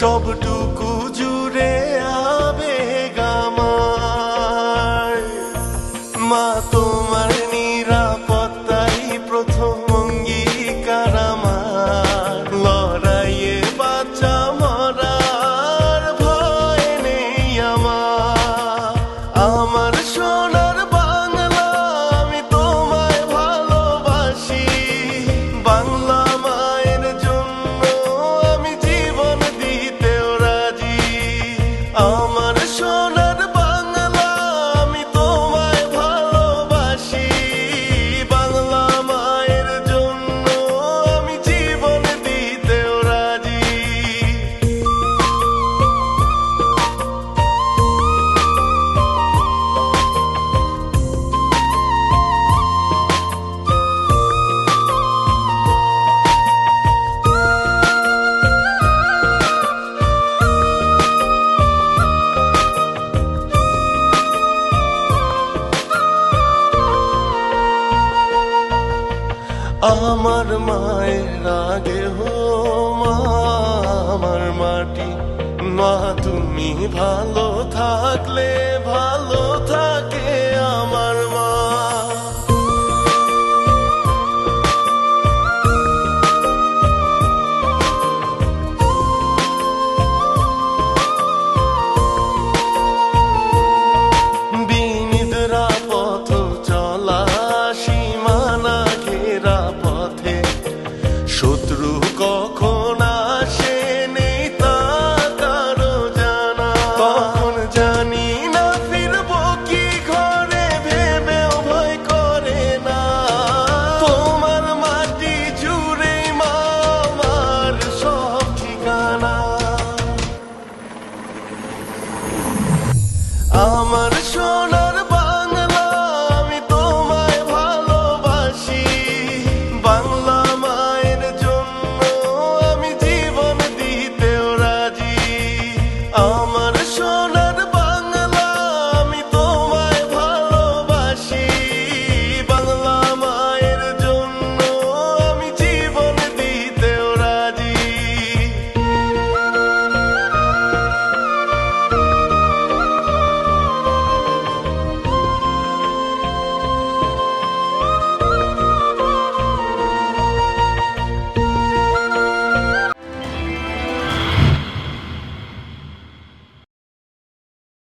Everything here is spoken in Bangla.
সবটুকু জু আমার মায়ের আগে হো মা আমার মাটি মা তুমি ভালো